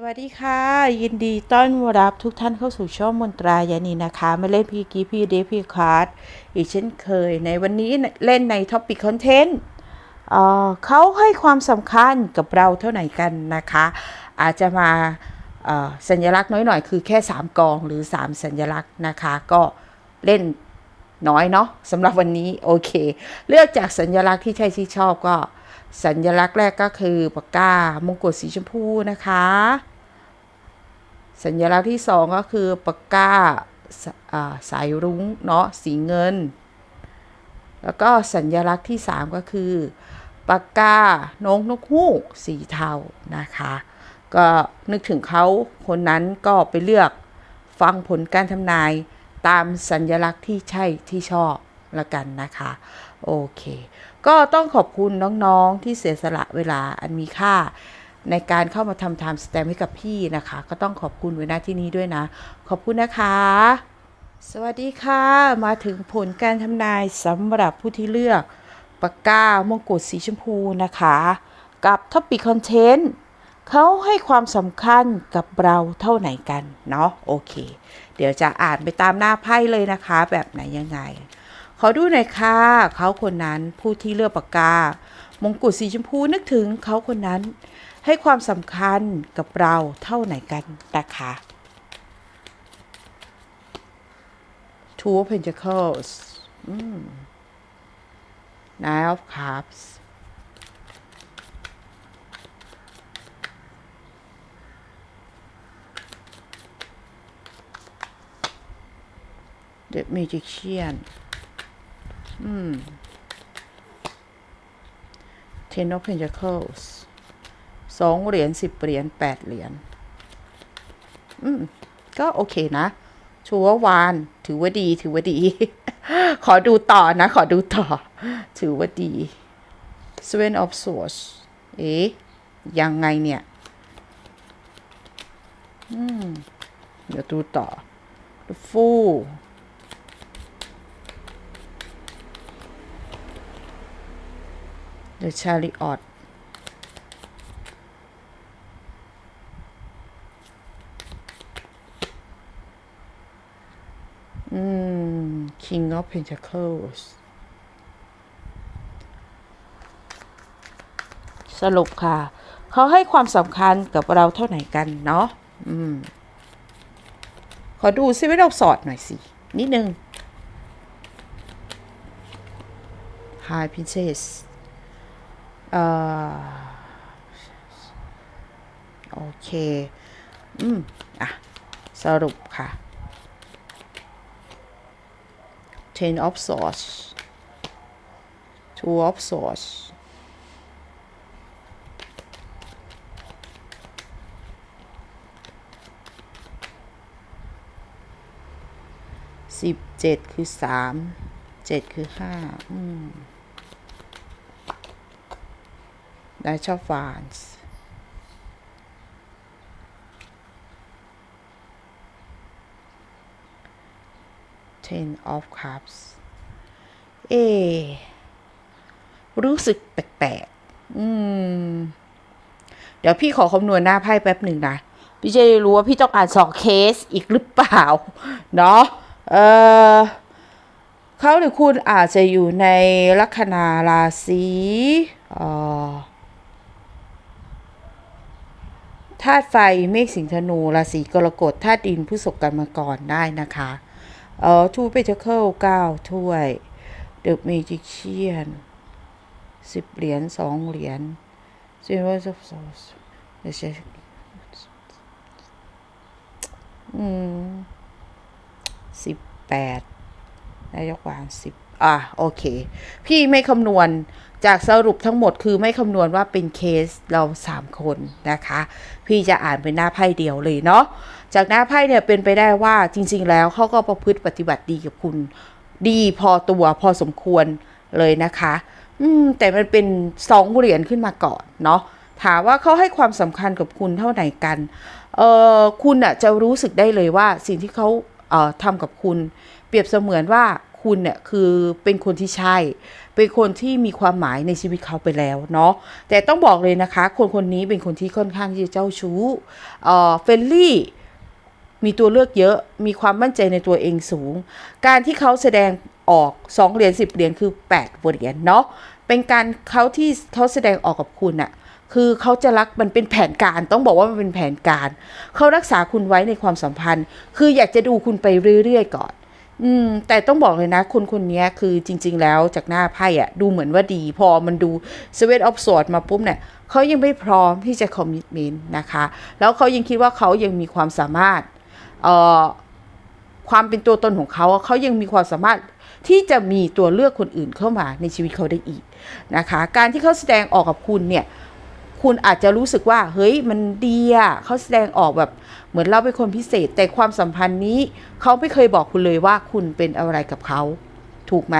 สวัสดีค่ะ ยินดีต้อนรับทุกท่านเข้าสู่ช่องมนตรายานีนะคะมาเล่นพีกีพีเดพีคาร์ดอีกเช่นเคย ในวันนี้เล่นในท็อปปิกคอนเทนต์เขาให้ความสำคัญกับเราเท่าไหร่กันนะคะ อาจจะมาสัญลักษณ์น้อยหน่อยคือแค่ 3 กองหรือ 3 สัญลักษณ์นะคะ ก็เล่นน้อยเนาะสำหรับวันนี้โอเค เลือกจากสัญลักษณ์ที่ใช่ที่ชอบก็ สัญลักษณ์แรกก็คือปากกามงกุฎสีชมพูนะคะ สัญลักษณ์ที่สองก็คือปากกาสาสายรุ้งเนาะสีเงิน แล้วก็สัญลักษณ์ที่สามก็คือปากกานกนกฮูกสีเทานะคะ ก็นึกถึงเขาคนนั้นก็ไปเลือกฟังผลการทำนายตามสัญลักษณ์ที่ใช่ที่ชอบ ละกันนะคะ โอเค ก็ต้องขอบคุณน้องๆที่เสียสละเวลาอันมีค่า ในการเข้ามาทำ time stamp ให้กับพี่นะคะ ก็ต้องขอบคุณไว้หน้าที่นี้ด้วยนะ ขอบคุณนะคะ สวัสดีค่ะ มาถึงผลการทำนายสำหรับผู้ที่เลือกปากกามงกุฎสีชมพูนะคะ กับ Topic Content เขาให้ความสำคัญกับเราเท่าไหร่กัน เนาะโอเค เดี๋ยวจะอ่านไปตามหน้าไพ่เลยนะคะ แบบไหนยังไง ขอดูหน่อยค่ะ เขาคนนั้นผู้ที่เลือกปากกา มงกุฎสีชมพูนึกถึงเขาคนนั้น ให้ความสำคัญกับเราเท่าไหร่กันนะคะ Two of Pentacles Nine of Cups The Magician อืม Ten of Pentacles สองเหรียญสิบเหรียญแปดเหรียญ อืม ก็โอเคนะ ชัวร์วาน ถือว่าดี ถือว่าดี ขอดูต่อนะ ขอดูต่อ ถือว่าดี Seven of Swords เอ๊ะยังไงเนี่ย อืม เดี๋ยวดูต่อ The Fool The Chariot อืม King of Pentacles สรุปค่ะ เขาให้ความสำคัญกับเราเท่าไหร่กันเนาะอืม ขอดูซิว่าเราสอดหน่อยสิ นิดนึง High Princess เอ่อโอเค อืม อะ สรุปค่ะ Ten of Swords Two of Swords สิบเจ็ดคือสามเจ็ดคือห้าอืม ได้ชอบฟานส์ Ten of Cups เอ รู้สึกแปลกๆ อืม เดี๋ยวพี่ขอคำนวณหน้าไพ่แป๊บหนึ่งนะ พี่จะได้รู้ว่าพี่ต้องอ่านสองเคสอีกหรือเปล่า เนาะเออเขาหรือคุณอาจจะอยู่ในลัคนาราศีอ่อ ธาตุไฟเมฆสิงธนูราศีกรกฎธาตุดินพฤษภกันมาก่อนได้นะคะเอ่อทูเปเทเคิลเก้าถ้วยเดอะเมจิเชียนสิบเหรียญสองเหรียญซิลเวอร์ซอสเดี๋ยวใช้อืมสิบแปดนายกวางสิบอะ โอเค พี่ไม่คำนวณ จากสรุปทั้งหมดคือไม่คำนวณว่าเป็นเคสเราสามคนนะคะ พี่จะอ่านเป็นหน้าไพ่เดียวเลยเนาะจากหน้าไพ่เนี่ยเป็นไปได้ว่าจริง ๆ แล้วเขาก็ประพฤติปฏิบัติดีกับคุณ ดีพอตัวพอสมควรเลยนะคะ อืมแต่มันเป็นสองเหรียญขึ้นมาก่อนเนาะถามว่าเขาให้ความสำคัญกับคุณเท่าไหร่กันเออคุณอะจะรู้สึกได้เลยว่าสิ่งที่เขาเอ่อทำกับคุณ เปรียบเสมือนว่า คุณเนี่ยคือเป็นคนที่ใช่ เป็นคนที่มีความหมายในชีวิตเขาไปแล้วเนาะแต่ต้องบอกเลยนะคะ คนคนนี้เป็นคนที่ค่อนข้างที่จะเจ้าชู้เอ่อเฟลลี่มีตัวเลือกเยอะ มีความมั่นใจในตัวเองสูง การที่เขาแสดงออก 2 เหรียญ10 เหรียญคือ 8เหรียญเนาะ เป็นการเขาที่เขาแสดงออกกับคุณอะคือเขาจะรักมันเป็นแผนการ ต้องบอกว่ามันเป็นแผนการ เขารักษาคุณไว้ในความสัมพันธ์ คืออยากจะดูคุณไปเรื่อยๆก่อน อืม แต่ต้องบอกเลยนะ คนคนนี้คือจริง ๆ แล้วจากหน้าไพ่อะดูเหมือนว่าดีพอมันดูสเวตออฟสวดมาปุ๊บเนี่ยเขายังไม่พร้อมที่จะคอมมิ t เมนต์นะคะ แล้วเขายังคิดว่าเขายังมีความสามารถเอ่อความเป็นตัวตนของเขาเขายังมีความสามารถที่จะมีตัวเลือกคนอื่นเข้ามาในชีวิตเขาได้อีกนะคะ การที่เขาแสดงออกกับคุณเนี่ย คุณอาจจะรู้สึกว่าเฮ้ยมันดีอะเขาแสดงออกแบบเหมือนเราเป็นคนพิเศษ แต่ความสัมพันธ์นี้เขาไม่เคยบอกคุณเลยว่าคุณเป็นอะไรกับเขา ถูกไหม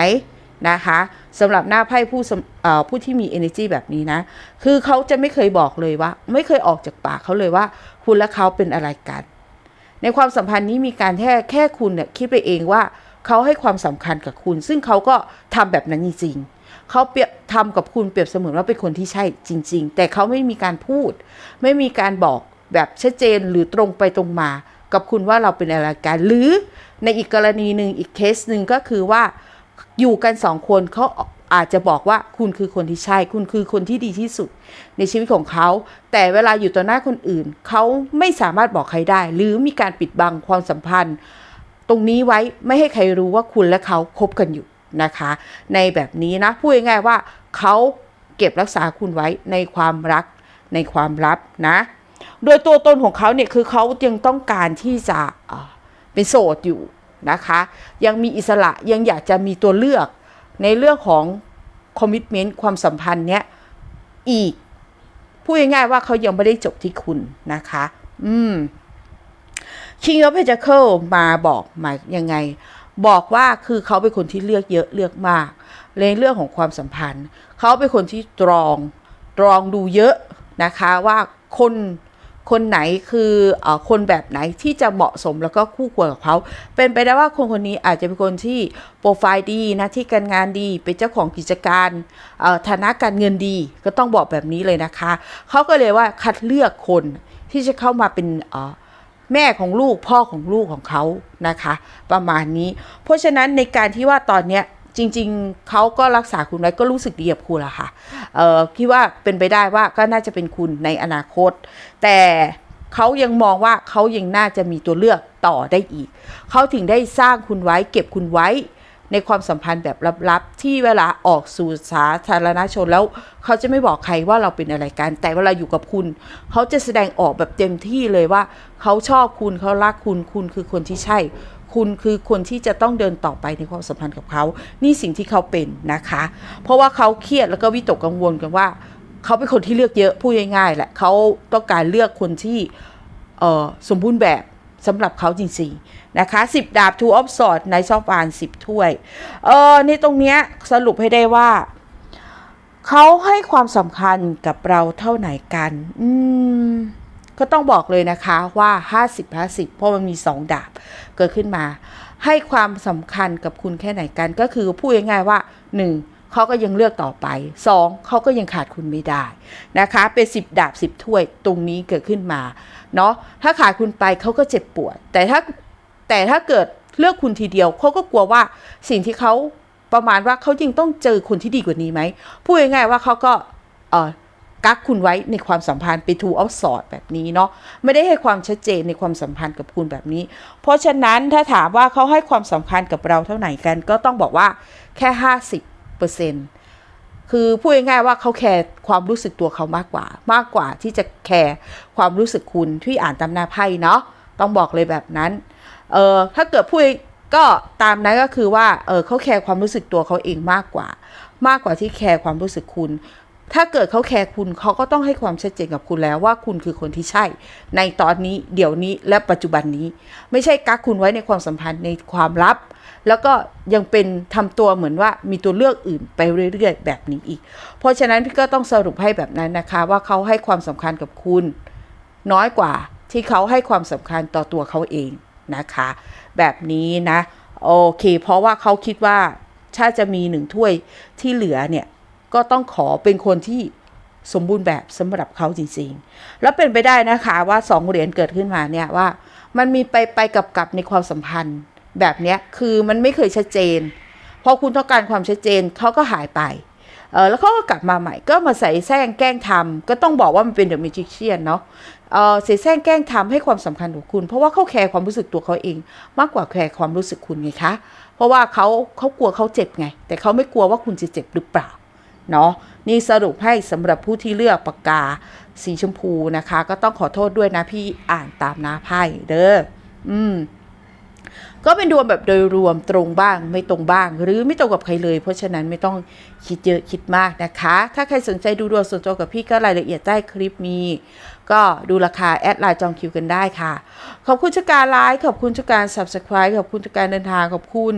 นะคะสำหรับหน้าไพ่ผู้สำเอ่อผู้ที่มี energy แบบนี้นะ คือเขาจะไม่เคยบอกเลยว่า ไม่เคยออกจากปากเขาเลยว่า คุณและเขาเป็นอะไรกัน ในความสัมพันธ์นี้มีการแค่แค่คุณเนี่ยคิดไปเองว่าเขาให้ความสำคัญกับคุณ ซึ่งเขาก็ทำแบบนั้นจริงๆ เขาเปรียบทำกับคุณเปรียบเสมือนว่าเป็นคนที่ใช่จริง ๆ แต่เขาไม่มีการพูด ไม่มีการบอกแบบชัดเจนหรือตรงไปตรงมา กับคุณว่าเราเป็นอะไรกันหรือในอีกกรณีหนึ่งอีกเคสหนึ่งก็คือว่าอยู่กันสองคนเขาอาจจะบอกว่าคุณคือคนที่ใช่ คุณคือคนที่ดีที่สุด ในชีวิตของเขา แต่เวลาอยู่ต่อหน้าคนอื่น เขาไม่สามารถบอกใครได้ หรือมีการปิดบังความสัมพันธ์ ตรงนี้ไว้ไม่ให้ใครรู้ว่าคุณและเขาคบกันอยู่ นะคะ ในแบบนี้นะพูดง่ายๆว่าเขาเก็บรักษาคุณไว้ในความรักในความลับนะ โดยตัวตนของเขาเนี่ยคือเขายังต้องการที่จะเป็นโสดอยู่นะคะ ยังมีอิสระยังอยากจะมีตัวเลือกในเรื่องของคอมมิ t เมนต์ความสัมพันธ์เนี้ยอีกพูดง่ายๆว่าเขายังไม่ได้จบที่คุณนะคะ อืม King of Pentacle มาบอกมายังไง บอกว่าคือเขาเป็นคนที่เลือกเยอะเลือกมาก ในเรื่องของความสัมพันธ์ เขาเป็นคนที่ตรองตรองดูเยอะนะคะว่าคนคนไหนคืออคนแบบไหนที่จะเหมาะสมแล้วก็คู่ควรกับเขา เป็นไปได้ว่าคนคนนี้อาจจะเป็นคนที่โปรไฟล์ดีนะที่การงานดี เป็นเจ้าของกิจการฐานะการเงินดีก็ต้องบอกแบบนี้เลยนะคะ เขาก็เลยว่าคัดเลือกคนที่จะเข้ามาเป็นออ แม่ของลูกพ่อของลูกของเขานะคะ ประมาณนี้ เพราะฉะนั้นในการที่ว่าตอนเนี้ยจริง ๆ เขาก็รักษาคุณไว้ก็รู้สึกดีกับคุณละค่ะเออคิดว่าเป็นไปได้ว่าก็น่าจะเป็นคุณในอนาคต แต่เขายังมองว่าเขายังน่าจะมีตัวเลือกต่อได้อีก เขาถึงได้สร้างคุณไว้ เก็บคุณไว้ ในความสัมพันธ์แบบลับๆ ที่เวลาออกสู่สาธารณชนแล้วเขาจะไม่บอกใครว่าเราเป็นอะไรกัน แต่เวลาอยู่กับคุณ เขาจะแสดงออกแบบเต็มที่เลยว่า เขาชอบคุณเขารักคุณคุณคือคนที่ใช่ คุณคือคนที่จะต้องเดินต่อไปในความสัมพันธ์กับเขา นี่สิ่งที่เขาเป็นนะคะ เพราะว่าเขาเครียดแล้วก็วิตกกังวลกันว่า เขาเป็นคนที่เลือกเยอะพูดง่ายๆแหละเขาต้องการเลือกคนที่สมบูรณ์แบบสำหรับเขาจริงๆ นะคะสิบดาบ two of swords ในซอฟวานสิบถ้วย เออในตรงเนี้ยสรุปให้ได้ว่า เขาให้ความสำคัญกับเราเท่าไหนกัน อืม ก็ต้องบอกเลยนะคะว่า 50 50 เพราะมันมี 2 ดาบเกิดขึ้นมา ให้ความสำคัญกับคุณแค่ไหนกัน ก็คือพูดง่ายๆว่า 1. เขาก็ยังเลือกต่อไป 2. เขาก็ยังขาดคุณไม่ได้นะคะ เป็น 10 ดาบ 10 ถ้วยตรงนี้เกิดขึ้นมา เนาะถ้าขาดคุณไปเขาก็เจ็บปวด แต่ถ้า แต่ถ้าเกิดเลือกคุณทีเดียวเขาก็กลัวว่าสิ่งที่เขาประมาณว่าเขายังต้องเจอคนที่ดีกว่านี้ไหมพูดง่ายๆว่าเขาก็เออกักคุณไว้ในความสัมพันธ์ไปทูเอาสอดแบบนี้เนาะไม่ได้ให้ความชัดเจนในความสัมพันธ์กับคุณแบบนี้ เพราะฉะนั้นถ้าถามว่าเขาให้ความสำคัญกับเราเท่าไหร่กัน ก็ต้องบอกว่าแค่ห้าสิบเปอร์เซ็นคือพูดง่ายๆว่าเขาแคร์ความรู้สึกตัวเขามากกว่า มากกว่าที่จะแคร์ความรู้สึกคุณที่อ่านตามหน้าไพ่เนาะต้องบอกเลยแบบนั้น เออถ้าเกิดพูดก็ตามนั้นก็คือว่าเออเขาแคร์ความรู้สึกตัวเขาเองมากกว่า มากกว่าที่แคร์ความรู้สึกคุณ ถ้าเกิดเขาแคร์คุณเขาก็ต้องให้ความชัดเจนกับคุณแล้วว่าคุณคือคนที่ใช่ ในตอนนี้เดี๋ยวนี้และปัจจุบันนี้ ไม่ใช่กักคุณไว้ในความสัมพันธ์ในความลับ แล้วก็ยังเป็นทำตัวเหมือนว่ามีตัวเลือกอื่นไปเรื่อยๆแบบนี้อีก เพราะฉะนั้นพี่ก็ต้องสรุปให้แบบนั้นนะคะ ว่าเขาให้ความสำคัญกับคุณ น้อยกว่าที่เขาให้ความสำคัญต่อตัวเขาเอง นะคะ แบบนี้นะโอเค เพราะว่าเขาคิดว่าถ้าจะมีหนึ่งถ้วยที่เหลือเนี่ย ก็ต้องขอเป็นคนที่สมบูรณ์แบบสำหรับเขาจริงๆ แล้วเป็นไปได้นะคะว่าสองเหรียญเกิดขึ้นมาเนี่ยว่า มันมีไปไปกับกับในความสัมพันธ์แบบเนี้ยคือมันไม่เคยชัดเจนพอคุณต้องการความชัดเจนเขาก็หายไป เออแล้วเขาก็กลับมาใหม่ก็มาใส่แซงแกล้งทำก็ต้องบอกว่ามันเป็นเดอะมิจิเชียนเนาะเออใส่แซงแกล้งทำให้ความสำคัญกับคุณ เพราะว่าเขาแคร์ความรู้สึกตัวเขาเอง มากกว่าแคร์ความรู้สึกคุณไงคะเพราะว่าเขาเขากลัวเขาเจ็บไง แต่เขาไม่กลัวว่าคุณจะเจ็บหรือเปล่าเนาะนี่สรุปให้สำหรับผู้ที่เลือกปากกาสีชมพูนะคะ ก็ต้องขอโทษด้วยนะพี่อ่านตามหน้าไพ่เด้ออืม ก็เป็นดวงแบบโดยรวมตรงบ้างไม่ตรงบ้าง หรือไม่ตรงกับใครเลย เพราะฉะนั้นไม่ต้องคิดเยอะคิดมากนะคะ ถ้าใครสนใจดูดวงส่วนตัวกับพี่ก็รายละเอียดใต้คลิปมี ก็ดูราคาแอดไลน์จองคิวกันได้ค่ะ ขอบคุณทุกการไลค์ขอบคุณทุกการ subscribe ขอบคุณทุกการเดินทางขอบคุณ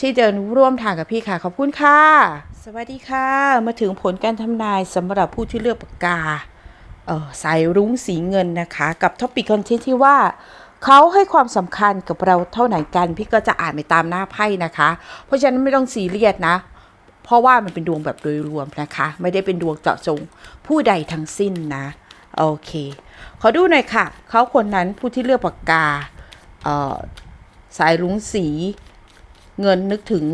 ที่เดินร่วมทางกับพี่ค่ะ ขอบคุณค่ะ สวัสดีค่ะ มาถึงผลการทำนายสำหรับผู้ที่เลือกปากกาเออสายรุ้งสีเงินนะคะ กับท็อปิกคอนเทนต์ที่ว่า เขาให้ความสำคัญกับเราเท่าไหร่กัน พี่ก็จะอ่านไปตามหน้าไพ่นะคะ เพราะฉะนั้นไม่ต้องซีเรียสนะ เพราะว่ามันเป็นดวงแบบโดยรวมนะคะ ไม่ได้เป็นดวงเจาะจงผู้ใดทั้งสิ้นนะ โอเค ขอดูหน่อยค่ะ เขาคนนั้นผู้ที่เลือกปากกาสายรุ้งสี เงินนึกถึง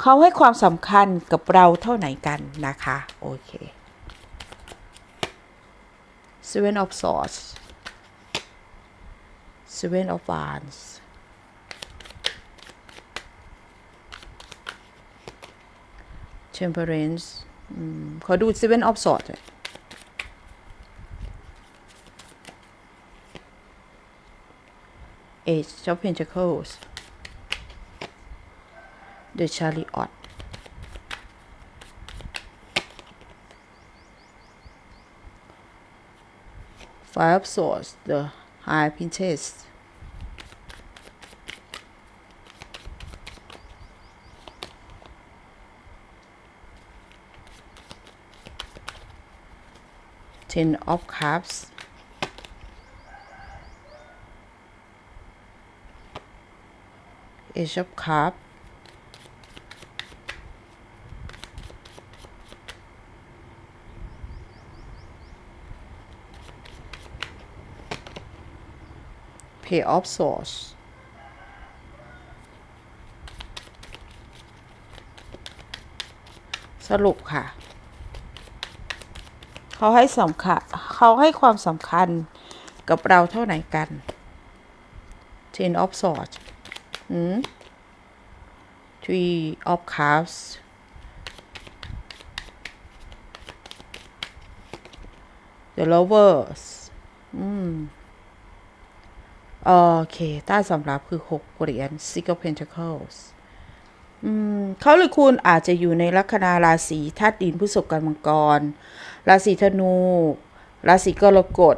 เขาให้ความสำคัญกับเราเท่าไหร่กันนะคะ โอเค Seven of Swords Seven of Wands Temperance อืมขอดู Seven of Swords หน่อย Age of Pentacles The Chariot Five of Swords The High Princess Ten of Cups. Ace of Cups Pay of Swords สรุปค่ะ เขาให้สำคัญเขาให้ความสำคัญกับเราเท่าไหร่กัน Ten of Swords อืม Three of Cups The Lovers อืม โอเคใต้สำรับคือ 6 เหรียญ Six of Pentacles เขาหรือคุณอาจจะอยู่ในลัคนาราศีธาตุดินพฤษภกันมังกร ราศีธนู ราศีกรกฎ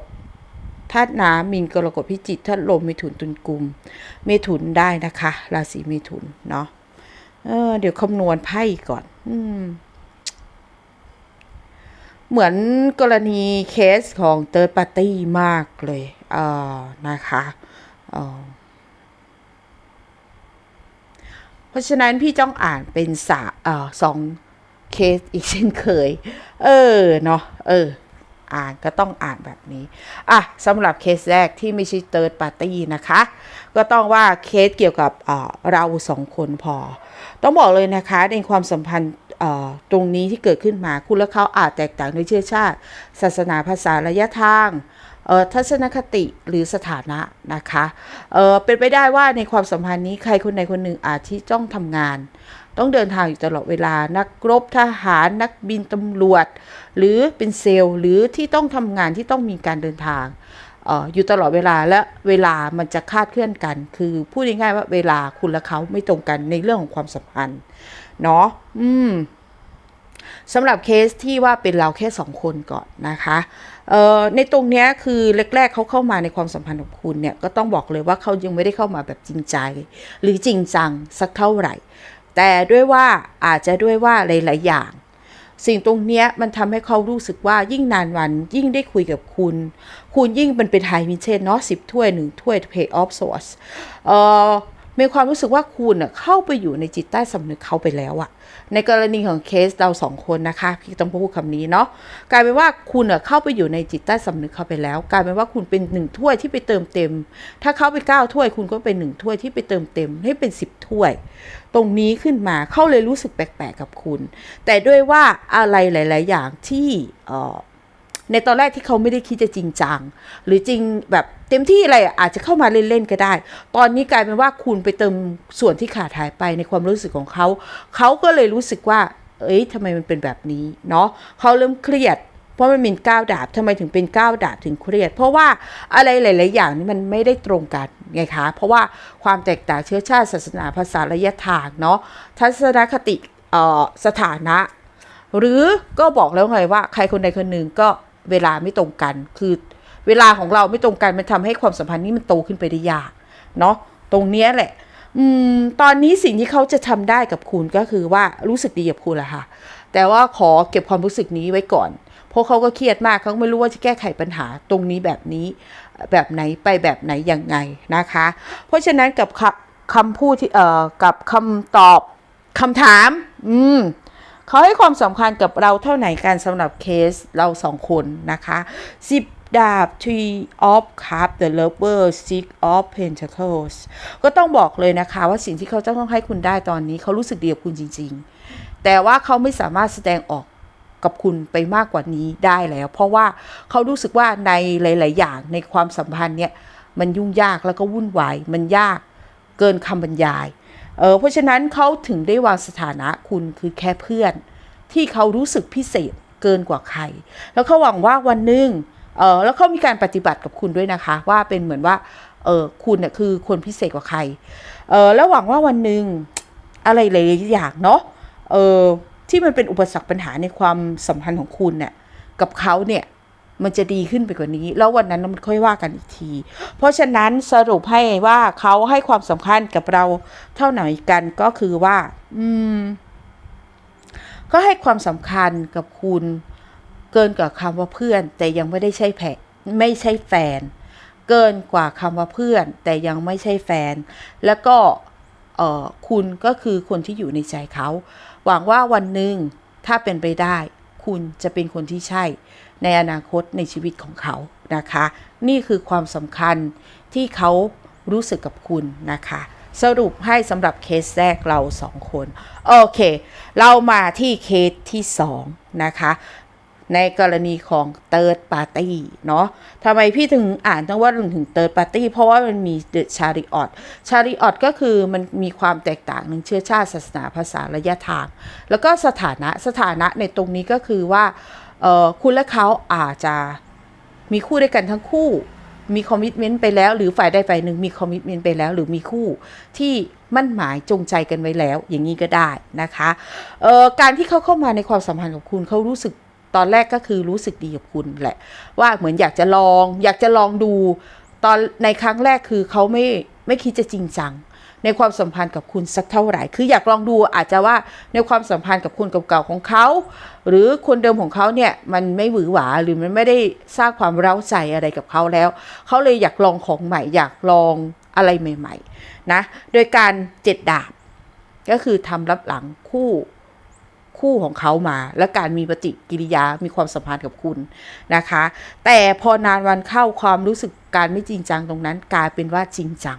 ธาตุน้ำมินกรกฎพิจิกธาตุลมเมถุนตุลกุมเมถุนได้นะคะ ราศีเมถุนเนาะเเดี๋ยวคำนวณไพ่ก่อนอืมเหมือนกรณีเคสของเติร์ดปาร์ตี้มากเลย เออนะคะ เพราะฉะนั้นพี่จ้องอ่านเป็นสาเออสองเคสอีกเช่นเคย เออ เนาะเออ อ่านก็ต้องอ่านแบบนี้ อะสำหรับเคสแรกที่ไม่ใช่เติร์ดปาร์ตี้นะคะ ก็ต้องว่าเคสเกี่ยวกับเออเราสองคนพอ ต้องบอกเลยนะคะในความสัมพันธ์ออตรงนี้ที่เกิดขึ้นมาคุณและเขาอาจแตกต่างในเชื้อชาติ ศาสนาภาษาระยะทาง ทัศนคติหรือสถานะนะคะเเป็นไปได้ว่าในความสัมพันธ์นี้ใครคนใดคนหนึ่งอาจที่ต้องทำงาน ต้องเดินทางอยู่ตลอดเวลานักรบทหารนักบินตำรวจ หรือเป็นเซลล์ หรือที่ต้องทำงานที่ต้องมีการเดินทางอออยู่ตลอดเวลาและเวลามันจะคาดเคลื่อนกัน คือพูดง่ายๆว่าเวลาคุณและเขาไม่ตรงกันในเรื่องของความสัมพันธ์เนาะอืมสำหรับเคสที่ว่าเป็นเราแค่สองคนก่อนนะคะ ในตรงนี้คือแรกๆเขาเข้ามาในความสัมพันธ์ของคุณเนี่ยก็ต้องบอกเลยว่าเขายังไม่ได้เข้ามาแบบจริงใจ หรือจริงจังสักเท่าไหร่ แต่ด้วยว่าอาจจะด้วยว่าหลายๆอย่าง สิ่งตรงนี้มันทำให้เขารู้สึกว่ายิ่งนานวันยิ่งได้คุยกับคุณ คุณยิ่งเป็นเป็นไฮมิเชนเนาะสิบถ้วยหนึ่งถ้วย pay off source เมีความรู้สึกว่าคุณน่ะเข้าไปอยู่ในจิตใต้สำนึกเขาไปแล้วอะในกรณีของเคสเราสองคนนะคะพี่ต้องพูดคำนี้เนาะกลายเป็นว่าคุณน่ะเข้าไปอยู่ในจิตใต้สำนึกเขาไปแล้ว กลายเป็นว่าคุณเป็นหนึ่งถ้วยที่ไปเติมเต็ม ถ้าเขาไปเก้าถ้วย คุณก็เป็นหนึ่งถ้วยที่ไปเติมเต็ม ให้เป็นสิบถ้วย ตรงนี้ขึ้นมาเขาเลยรู้สึกแปลกๆกับคุณ แต่ด้วยว่าอะไรหลาย ๆ อย่างที่เออ ในตอนแรกที่เขาไม่ได้คิดจะจริงจังหรือจริงแบบเต็มที่อะไรอาจจะเข้ามาเล่นๆก็ได้ ตอนนี้กลายเป็นว่าคุณไปเติมส่วนที่ขาดหายไปในความรู้สึกของเขา เขาก็เลยรู้สึกว่า เอ้ยทำไมมันเป็นแบบนี้เนาะเขาเริ่มเครียดเพราะมันเป็นก้าวดาบทำไมถึงเป็นก้าวดาบถึงเครียด เพราะว่าอะไรหลาย ๆ อย่างนี่มันไม่ได้ตรงกันไงคะ เพราะว่าความแตกต่างเชื้อชาติศาสนาภาษาระยะทางเนาะทัศนคติสถานะ หรือก็บอกแล้วไงว่าใครคนใดคนหนึ่งก็ เวลาไม่ตรงกัน คือเวลาของเราไม่ตรงกันมันทำให้ความสัมพันธ์นี้มันโตขึ้นไปได้ยากเนาะตรงเนี้ยแหละ อืมตอนนี้สิ่งที่เขาจะทำได้กับคุณก็คือว่ารู้สึกดีกับคุณแหละค่ะ แต่ว่าขอเก็บความรู้สึกนี้ไว้ก่อน เพราะเขาก็เครียดมากเขาไม่รู้ว่าจะแก้ไขปัญหาตรงนี้แบบนี้แบบไหนไปแบบไหนยังไงนะคะ เพราะฉะนั้นกับคำคำพูดที่เอ่อกับคำตอบคำถาม อืม เขาให้ความสำคัญกับเราเท่าไหร่กันสำหรับเคสเราสองคนนะคะสิบดาบ Tree of Cup the Lover Six of Pentacles ก็ต้องบอกเลยนะคะว่าสิ่งที่เขาจะต้องให้คุณได้ตอนนี้ เขารู้สึกดีกับคุณจริง ๆ แต่ว่าเขาไม่สามารถแสดงออกกับคุณไปมากกว่านี้ได้แล้ว เพราะว่าเขารู้สึกว่าในหลาย ๆ อย่างในความสัมพันธ์เนี่ย มันยุ่งยากแล้วก็วุ่นวาย มันยากเกินคำบรรยาย เออเพราะฉะนั้นเขาถึงได้วางสถานะคุณคือแค่เพื่อน ที่เขารู้สึกพิเศษเกินกว่าใคร แล้วเขาหวังว่าวันหนึ่งเออแล้วเขามีการปฏิบัติกับคุณด้วยนะคะ ว่าเป็นเหมือนว่าเออคุณเนี่ยคือคนพิเศษกว่าใครเออแล้วหวังว่าวันหนึ่งอะไรหลายอย่างเนาะเออที่มันเป็นอุปสรรคปัญหาในความสัมพันธ์ของคุณเนี่ยกับเขาเนี่ย มันจะดีขึ้นไปกว่านี้ แล้ววันนั้นมันค่อยว่ากันอีกที เพราะฉะนั้นสรุปให้ว่าเขาให้ความสำคัญกับเราเท่าไหร่กันก็คือว่า อืม ก็ให้ความสำคัญกับคุณเกินกว่าคำว่าเพื่อน แต่ยังไม่ได้ใช่แผไม่ใช่แฟน เกินกว่าคำว่าเพื่อน แต่ยังไม่ใช่แฟน แล้วก็เออคุณก็คือคนที่อยู่ในใจเขา หวังว่าวันหนึ่งถ้าเป็นไปได้ คุณจะเป็นคนที่ใช่ ในอนาคตในชีวิตของเขานะคะ นี่คือความสำคัญที่เขารู้สึกกับคุณนะคะ สรุปให้สำหรับเคสแรกเราสองคน โอเค เรามาที่เคสที่สองนะคะ ในกรณีของ Third Party เนาะทำไมพี่ถึงอ่านต้องว่าถึง Third Party เพราะว่ามันมี The Chariot Chariot ก็คือมันมีความแตกต่างหนึ่งเชื้อชาติศาสนาภาษาระยะทาง แล้วก็สถานะสถานะในตรงนี้ก็คือว่า คุณและเขาอาจจะมีคู่ด้วยกันทั้งคู่ มีคอมมิชเมนต์ไปแล้ว หรือฝ่ายใดฝ่ายหนึ่งมีคอมมิชเมนต์ไปแล้ว หรือมีคู่ที่มั่นหมายจงใจกันไว้แล้ว อย่างนี้ก็ได้นะคะการที่เขาเข้ามาในความสัมพันธ์กับคุณเขารู้สึกตอนแรกก็คือรู้สึกดีกับคุณแหละ ว่าเหมือนอยากจะลอง อยากจะลองดู ตอนในครั้งแรกคือเขาไม่ไม่คิดจะจริงจัง ในความสัมพันธ์กับคุณสักเท่าไหร่ คืออยากลองดูอาจจะว่าในความสัมพันธ์กับคนเก่าๆของเขา หรือคนเดิมของเขาเนี่ยมันไม่หวือหวาหรือมันไม่ได้สร้างความเร้าใจอะไรกับเขาแล้ว เขาเลยอยากลองของใหม่ อยากลองอะไรใหม่ๆนะโดยการเจ็ดดาบ ก็คือทำรับหลังคู่คู่ของเขามา และการมีปฏิกิริยามีความสัมพันธ์กับคุณนะคะ แต่พอนานวันเข้าความรู้สึกการไม่จริงจังตรงนั้นกลายเป็นว่าจริงจัง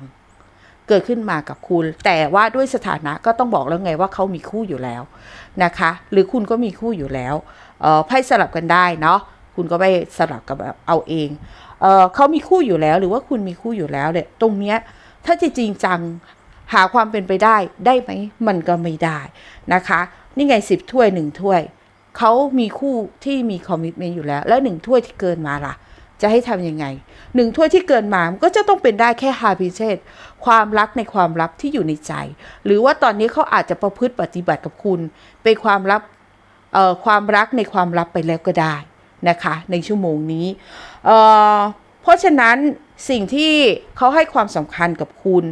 เกิดขึ้นมากับคุณ แต่ว่าด้วยสถานะก็ต้องบอกแล้วไงว่าเขามีคู่อยู่แล้วนะคะ หรือคุณก็มีคู่อยู่แล้วเออไพ่สลับกันได้เนาะคุณก็ไปสลับกับเอาเองเออเขามีคู่อยู่แล้ว หรือว่าคุณมีคู่อยู่แล้วเนี่ยตรงเนี้ยถ้าจะจริงจังหาความเป็นไปได้ได้ไหมมันก็ไม่ได้นะคะ นี่ไงสิบถ้วยหนึ่งถ้วยเขามีคู่ที่มีคอมมิชเมนต์อยู่แล้ว แล้วหนึ่งถ้วยที่เกินมาล่ะ จะให้ทำยังไงหนึ่งถ้วยที่เกินมามันก็จะต้องเป็นได้แค่ฮาพิเชษความรักในความลับที่อยู่ในใจ หรือว่าตอนนี้เขาอาจจะประพฤติปฏิบัติกับคุณเป็นความลับเอ่อความรักในความลับไปแล้วก็ได้นะคะในชั่วโมงนี้เอ่อเพราะฉะนั้นสิ่งที่เขาให้ความสำคัญกับคุณ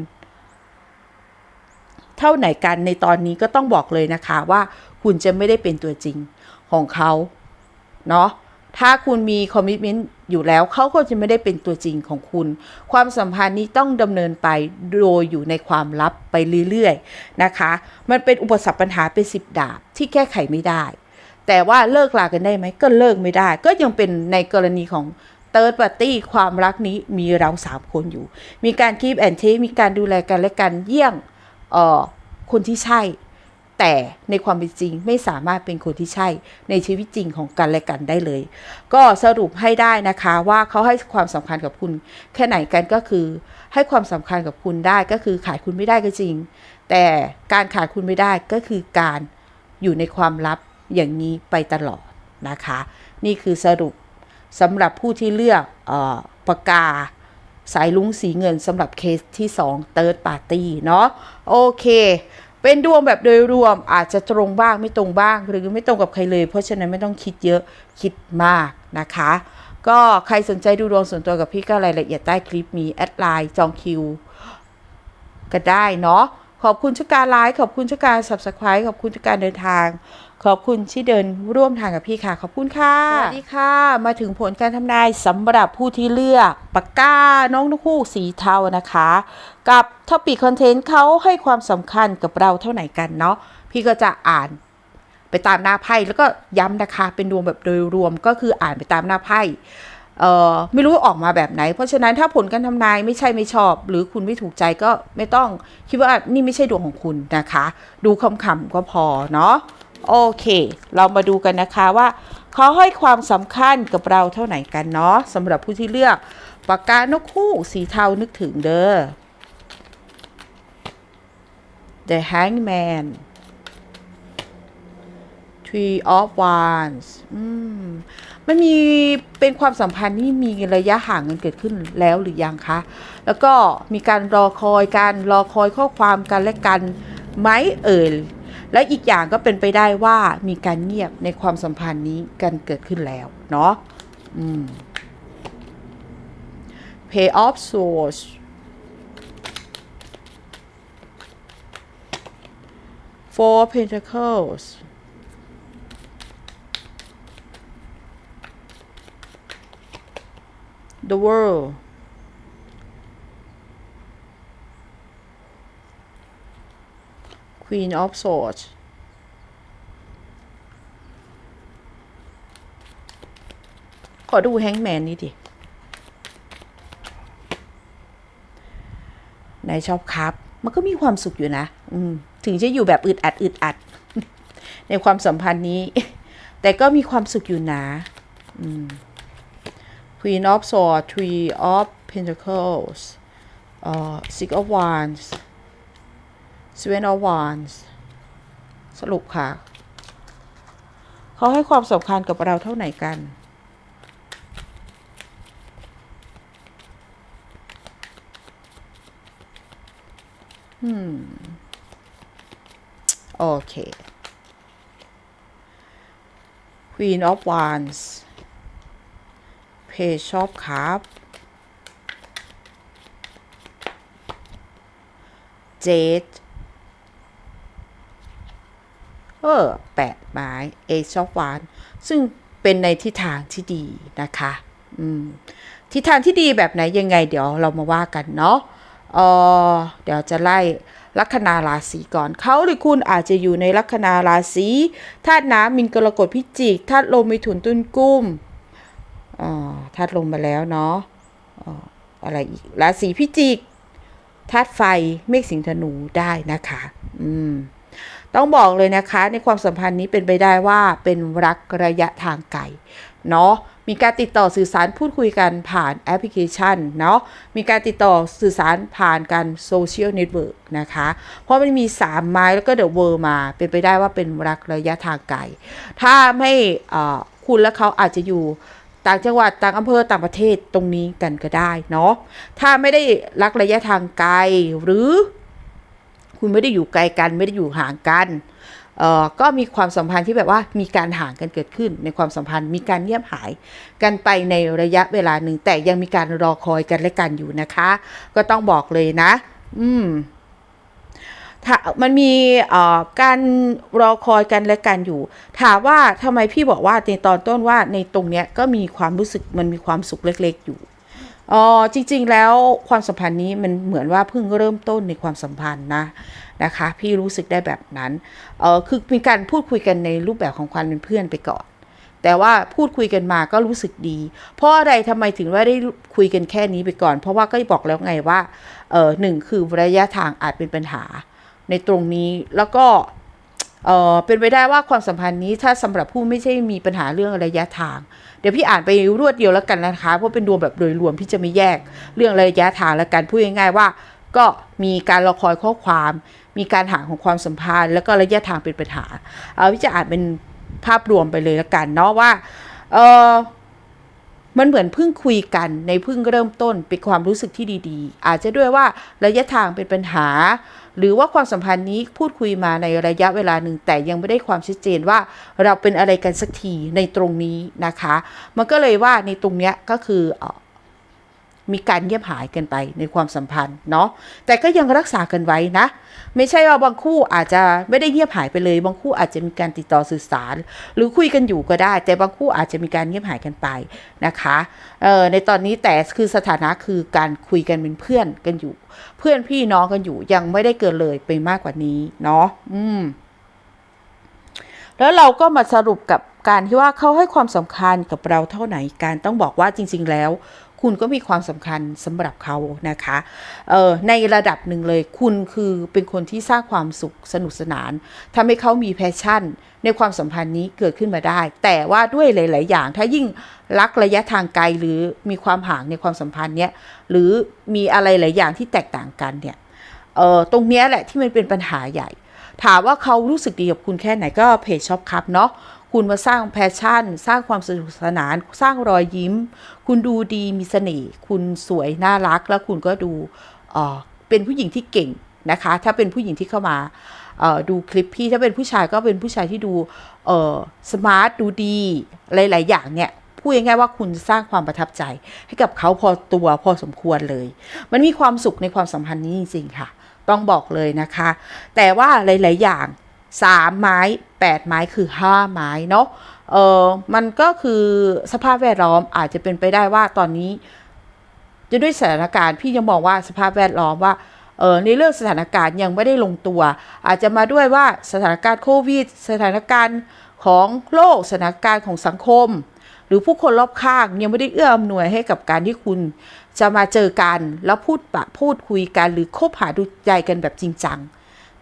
เท่าไหนกันในตอนนี้ก็ต้องบอกเลยนะคะว่าคุณจะไม่ได้เป็นตัวจริงของเขาเนาะ ถ้าคุณมีคอมมิชเมนต์อยู่แล้วเขาก็จะไม่ได้เป็นตัวจริงของคุณ ความสัมพันธ์นี้ต้องดำเนินไปโดยอยู่ในความลับไปเรื่อยๆนะคะ มันเป็นอุปสรรคปัญหาเป็นสิบดาบที่แก้ไขไม่ได้ แต่ว่าเลิกลากันได้ไหมก็เลิกไม่ได้ ก็ยังเป็นในกรณีของเติร์ดปาร์ตี้ความรักนี้มีเราสามคนอยู่ มีการคีบแอนเทมีการดูแลกันและกันเยี่ยงเอ่อคนที่ใช่ แต่ในความเป็นจริงไม่สามารถเป็นคนที่ใช่ในชีวิตจริงของกันและกันได้เลย ก็สรุปให้ได้นะคะว่าเขาให้ความสำคัญกับคุณ แค่ไหนกันก็คือ ให้ความสำคัญกับคุณได้ก็คือขายคุณไม่ได้ก็จริง แต่การขายคุณไม่ได้ก็คือการอยู่ในความลับอย่างนี้ไปตลอดนะคะ นี่คือสรุปสำหรับผู้ที่เลือกออปากกาสายลุงสีเงินสำหรับเคสที่ 2 Third Party เนาะโอเค เป็นดวงแบบโดยรวมอาจจะตรงบ้างไม่ตรงบ้าง หรือไม่ตรงกับใครเลย เพราะฉะนั้นไม่ต้องคิดเยอะคิดมากนะคะ ก็ใครสนใจดูดวงส่วนตัวกับพี่ก็รายละเอียดใต้คลิปมีแอดไลน์จองคิวก็ได้เนาะขอบคุณชุกการไลค์ขอบคุณชุกการ subscribe ขอบคุณชุกการเดินทาง ขอบคุณที่เดินร่วมทางกับพี่ค่ะ ขอบคุณค่ะ สวัสดีค่ะ มาถึงผลการทำนายสำหรับผู้ที่เลือกปากกา น้องนกฮูกสีเทานะคะ กับท็อปิกคอนเทนต์เขาให้ความสำคัญกับเราเท่าไหร่กันเนาะ พี่ก็จะอ่านไปตามหน้าไพ่แล้วก็ย้ำนะคะ เป็นดวงแบบโดยรวมก็คืออ่านไปตามหน้าไพ่เอ่อไม่รู้ว่าออกมาแบบไหน เพราะฉะนั้นถ้าผลการทำนายไม่ใช่ไม่ชอบ หรือคุณไม่ถูกใจก็ไม่ต้องคิดว่านี่ไม่ใช่ดวงของคุณนะคะ ดูคำๆก็พอเนาะ โอเค เรามาดูกันนะคะว่าเขาให้ความสำคัญกับเราเท่าไหร่กันเนาะสำหรับผู้ที่เลือกปากกานกฮูกสีเทานึกถึงเด้อ The Hangman Three of Wands อืมมันมีเป็นความสัมพันธ์ที่มีระยะห่างกันเกิดขึ้นแล้วหรือยังคะ แล้วก็มีการรอคอยการรอคอยข้อความกันและกันไหมเอ่ย และอีกอย่างก็เป็นไปได้ว่ามีการเงียบในความสัมพันธ์นี้กันเกิดขึ้นแล้ว เนาะอืม Pay of Swords Four Pentacles the world Queen of Swords ขอดูแฮงแมนนี่ดินายชอบครับ มันก็มีความสุขอยู่นะ อืม ถึงจะอยู่แบบอึดอัดอึดอัด ในความสัมพันธ์นี้ แต่ก็มีความสุขอยู่นะอืม Queen of Swords Three of Pentacles uh, Six of Wands Seven of Wands สรุปค่ะ เขาให้ความสำคัญกับเราเท่าไหร่กัน อืม โอเค Queen of Wands Page of Cup Jade เออแปดไม้ Ace of Wands ซึ่งเป็นในทิศทางที่ดีนะคะอืมทิศทางที่ดีแบบไหนยังไง เดี๋ยวเรามาว่ากันเนาะเออเดี๋ยวจะไล่ลัคนาราศีก่อนเขาหรือคุณอาจจะอยู่ในลัคนาราศีธาตุน้ำมินกรกฎพิจิกธาตุลมมิถุนตุลกุ้มอ่าธาตุลมมาแล้วเนาะอ่าอะไรอีกราศีพิจิกธาตุไฟเมฆสิงธนูได้นะคะ อืม ต้องบอกเลยนะคะ ในความสัมพันธ์นี้เป็นไปได้ว่าเป็นรักระยะทางไกลเนาะมีการติดต่อสื่อสารพูดคุยกันผ่านแอปพลิเคชันเนาะมีการติดต่อสื่อสารผ่านกันโซเชียลเน็ตเวิร์กนะคะ เพราะมันมี 3 ไม้แล้วก็เดอะเวิร์มา เป็นไปได้ว่าเป็นรักระยะทางไกล ถ้าไม่คุณและเขาอาจจะอยู่ต่างจังหวัดต่างอำเภอต่างประเทศตรงนี้กันก็ได้เนาะถ้าไม่ได้รักระยะทางไกลหรือ คุณไม่ได้อยู่ไกลกัน ไม่ได้อยู่ห่างกันเอ่อก็มีความสัมพันธ์ที่แบบว่ามีการห่างกันเกิดขึ้น ในความสัมพันธ์มีการเงียบหาย กันไปในระยะเวลาหนึ่งแต่ยังมีการรอคอยกันและกันอยู่นะคะ ก็ต้องบอกเลยนะ อืมถ้ามันมีเอ่อการรอคอยกันและกันอยู่ ถามว่าทำไมพี่บอกว่าในตอนต้นว่าในตรงเนี้ยก็มีความรู้สึกมันมีความสุขเล็ก ๆอยู่ อ๋อจริง ๆ แล้วความสัมพันธ์นี้มันเหมือนว่าเพิ่งเริ่มต้นในความสัมพันธ์นะนะคะ พี่รู้สึกได้แบบนั้นเออคือมีการพูดคุยกันในรูปแบบของความเป็นเพื่อนไปก่อน แต่ว่าพูดคุยกันมาก็รู้สึกดี เพราะอะไรทำไมถึงว่าได้คุยกันแค่นี้ไปก่อน เพราะว่าก็บอกแล้วไงว่าเออหนึ่งคือระยะทางอาจเป็นปัญหาในตรงนี้แล้วก็ เออเป็นไปได้ว่าความสัมพันธ์นี้ถ้าสำหรับผู้ไม่ใช่มีปัญหาเรื่องระยะทาง เดี๋ยวพี่อ่านไปรวดเดียวแล้วกันนะคะเพราะเป็นรวมแบบโดยรวมพี่จะไม่แยกเรื่องระยะทางแล้วกันพูดง่ายๆว่า ก็มีการรอคอยข้อความ มีการห่างของความสัมพันธ์ แล้วก็ระยะทางเป็นปัญหาเอาพี่จะอ่านเป็นภาพรวมไปเลยแล้วกันเนาะว่าเออมันเหมือนเพิ่งคุยกันในเพิ่งเริ่มต้นเป็นความรู้สึกที่ดี ๆ อาจจะด้วยว่าระยะทางเป็นปัญหา หรือว่าความสัมพันธ์นี้พูดคุยมาในระยะเวลาหนึ่งแต่ยังไม่ได้ความชัดเจนว่าเราเป็นอะไรกันสักทีในตรงนี้นะคะ มันก็เลยว่าในตรงเนี้ยก็คืออมีการเงียบหายกันไปในความสัมพันธ์เนาะแต่ก็ยังรักษากันไว้นะ ไม่ใช่ว่าบางคู่อาจจะไม่ได้เงียบหายไปเลย บางคู่อาจจะมีการติดต่อสื่อสาร หรือคุยกันอยู่ก็ได้ แต่บางคู่อาจจะมีการเงียบหายกันไปนะคะเออในตอนนี้แต่คือสถานะคือการคุยกันเป็นเพื่อนกันอยู่ เพื่อนพี่น้องกันอยู่ยังไม่ได้เกินเลยไปมากกว่านี้เนาะอืมแล้วเราก็มาสรุปกับการที่ว่าเขาให้ความสำคัญกับเราเท่าไหร่การต้องบอกว่าจริง ๆ แล้ว คุณก็มีความสำคัญสำหรับเขานะคะเออในระดับหนึ่งเลยคุณคือเป็นคนที่สร้างความสุขสนุกสนานทำให้เขามีแพชชั่น ในความสัมพันธ์นี้เกิดขึ้นมาได้ แต่ว่าด้วยหลาย ๆ อย่าง ถ้ายิ่งรักระยะทางไกลหรือมีความห่างในความสัมพันธ์เนี้ยหรือมีอะไรหลายอย่างที่แตกต่างกันเนี่ยเอ่อตรงเนี้ยแหละที่มันเป็นปัญหาใหญ่ ถามว่าเขารู้สึกดีกับคุณแค่ไหนก็เพจช็อปครับเนาะ คุณมาสร้างแพชชั่น สร้างความสนุกสนาน สร้างรอยยิ้ม คุณดูดีมีเสน่ห์คุณสวยน่ารัก แล้วคุณก็ดูเป็นผู้หญิงที่เก่งนะคะ ถ้าเป็นผู้หญิงที่เข้ามาดูคลิปพี่ถ้าเป็นผู้ชายก็เป็นผู้ชายที่ดูสมาร์ทดูดีหลาย ๆ อย่างเนี่ยพูดง่ายๆว่าคุณสร้างความประทับใจ ให้กับเขาพอตัวพอสมควรเลย มันมีความสุขในความสัมพันธ์นี้จริงๆค่ะ ต้องบอกเลยนะคะ แต่ว่าหลาย ๆ อย่าง 3 ไม้ 8 ไม้คือ 5 ไม้เนาะเออมันก็คือสภาพแวดล้อมอาจจะเป็นไปได้ว่าตอนนี้ จะด้วยสถานการณ์พี่ยังมองว่าสภาพแวดล้อมว่าเออในเรื่องสถานการณ์ยังไม่ได้ลงตัว อาจจะมาด้วยว่าสถานการณ์โควิด สถานการณ์ของโลกสถานการณ์ของสังคม หรือผู้คนรอบข้างยังไม่ได้เอื้ออำนวยให้กับการที่คุณจะมาเจอกัน แล้วพูดปะพูดคุยกันหรือคบหาดูใจกันแบบจริงจัง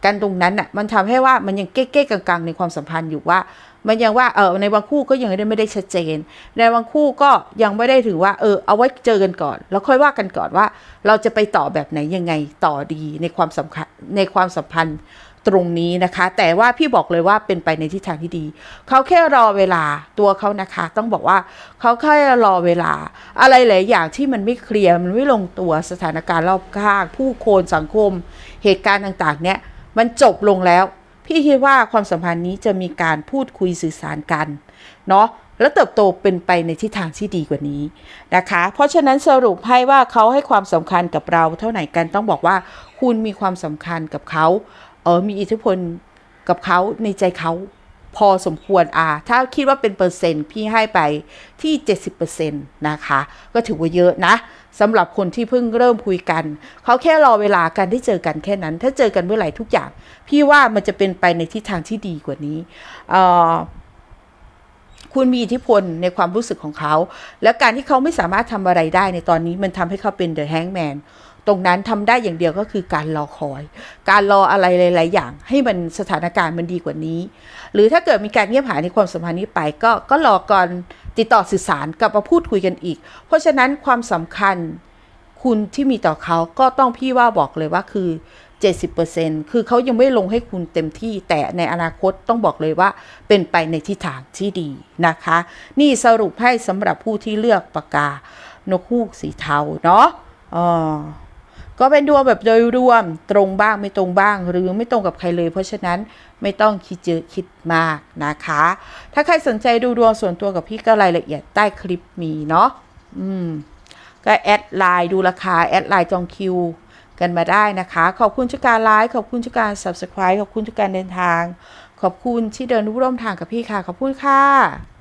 กันตรงนั้นน่ะมันทำให้ว่ามันยังเก้ๆกังๆ ในความสัมพันธ์อยู่ว่า มันยังว่าเออในบางคู่ก็ยังไม่ได้ไม่ได้ชัดเจน ในบางคู่ก็ยังไม่ได้ถือว่าเออเอาไว้เจอกันก่อน แล้วค่อยว่ากันก่อนว่า เราจะไปต่อแบบไหนยังไงต่อดีในความสำคัญในความสัมพันธ์ตรงนี้นะคะ แต่ว่าพี่บอกเลยว่าเป็นไปในทิศทางที่ดี เขาแค่รอเวลาตัวเขานะคะ ต้องบอกว่าเขาแค่รอเวลา อะไรหลายอย่างที่มันไม่เคลียร์มันไม่ลงตัวสถานการณ์รอบข้างผู้คนสังคม เหตุการณ์ต่างๆ เนี่ย มันจบลงแล้ว พี่คิดว่าความสัมพันธ์นี้จะมีการพูดคุยสื่อสารกันเนาะและเติบโตเป็นไปในทิศทางที่ดีกว่านี้นะคะ เพราะฉะนั้นสรุปให้ว่าเขาให้ความสำคัญกับเราเท่าไหร่กันต้องบอกว่าคุณมีความสำคัญกับเขาเออมีอิทธิพลกับเขาในใจเขา พอสมควรอ่าถ้าคิดว่าเป็นเปอร์เซ็นต์ พี่ให้ไปที่ 70%นะคะ ก็ถือว่าเยอะนะสำหรับคนที่เพิ่งเริ่มคุยกัน เขาแค่รอเวลากันที่เจอกันแค่นั้น ถ้าเจอกันเมื่อไหร่ทุกอย่าง พี่ว่ามันจะเป็นไปในทิศทางที่ดีกว่านี้คุณมีอิทธิพลในความรู้สึกของเขา แล้วการที่เขาไม่สามารถทำอะไรได้ในตอนนี้มันทำให้เขาเป็นเดอะแฮงแมน ตรงนั้นทำได้อย่างเดียวก็คือการรอคอย การรออะไรหลาย ๆ อย่าง ให้มันสถานการณ์มันดีกว่านี้ หรือถ้าเกิดมีการเงียบหายในความสัมพันธ์นี้ไป ก็ก็รอก่อนติดต่อสื่อสารกลับมาพูดคุยกันอีก เพราะฉะนั้นความสำคัญคุณที่มีต่อเขาก็ต้องพี่ว่าบอกเลยว่าคือ 70%คือเขายังไม่ลงให้คุณเต็มที่ แต่ในอนาคตต้องบอกเลยว่า เป็นไปในทิศทางที่ดีนะคะ นี่สรุปให้สำหรับผู้ที่เลือกปากกานกฮูกสีเทาเนาะอ๋อ ก็เป็นดวงแบบโดยรวมตรงบ้างไม่ตรงบ้าง หรือไม่ตรงกับใครเลย เพราะฉะนั้นไม่ต้องคิดเยอะคิดมากนะคะ ถ้าใครสนใจดูดวงส่วนตัวกับพี่ก็รายละเอียดใต้คลิปมีเนาะอืมก็แอดไลน์ดูราคาแอดไลน์จองคิวกันมาได้นะคะ ขอบคุณทุกการไลค์ขอบคุณทุกการ subscribe ขอบคุณทุกการเดินทาง ขอบคุณที่เดินร่วมทางกับพี่ค่ะ ขอบคุณค่ะ